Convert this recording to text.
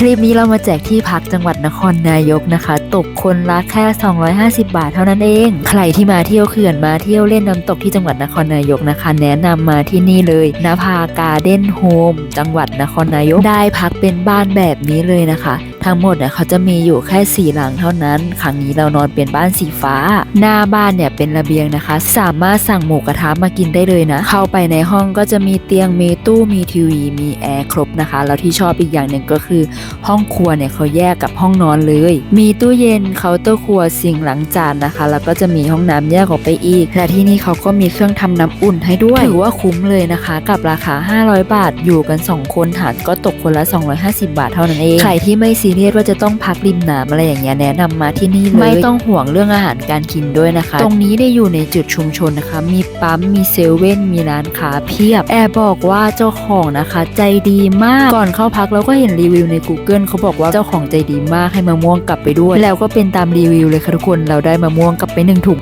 คลิปนี้เรามาแจกที่พักจังหวัดนครนายกนะคะ ตกคนละแค่ 250 บาทเท่านั้นเอง ใครที่มาเที่ยวเขื่อนมาเที่ยวเล่นน้ำตกที่จังหวัดนครนายกนะคะ แนะนำมาที่นี่เลยนภาการ์เด้นโฮมจังหวัดนครนายกได้พักเป็นบ้านแบบนี้เลยนะคะ ทั้งหมดเนี่ยเขาจะมีอยู่แค่สี่หลังเท่านั้น ครั้งนี้เรานอนเป็นบ้านสีฟ้า หน้าบ้านเนี่ยเป็นระเบียงนะคะ สามารถสั่งหมูกระทะมากินได้เลยนะ เข้าไปในห้องก็จะมีเตียงมีตู้มีทีวี มีแอร์ครบนะคะ แล้วที่ชอบอีกอย่างหนึ่งก็คือ ห้องครัวเนี่ยเขาแยกกับห้องนอนเลย มีตู้เย็นเคาน์เตอร์ครัวซิงค์ล้างจานนะคะ แล้วก็จะมีห้องน้ำแยกออกไปอีก และที่นี่เขาก็มีเครื่องทำน้ำอุ่นให้ด้วยถือว่าคุ้มเลยนะคะ กับราคา 500 บาทอยู่กัน 2 คนหารก็ตกคนละ 250 บาทเท่านั้นเองใครที่ไม่ซีเรียสว่าจะต้องพักริมน้ำอะไรอย่างเงี้ยแนะนำมาที่นี่เลยไม่ต้องห่วงเรื่องอาหารการกินด้วยนะคะ ตรงนี้ได้อยู่ในจุดชุมชนนะคะ มีปั๊มมีเซเว่นมีร้านค้าเพียบแอบบอกว่าเจ้าของนะคะ ใจดีมากก่อนเข้าพักเราก็เห็นรีวิวใน Google เขาบอกว่าเจ้าของใจดีมากให้มะม่วงกลับไปด้วย แล้วก็เป็นตามรีวิวเลยค่ะทุกคนเราได้มะม่วงกลับไปหนึ่งถุง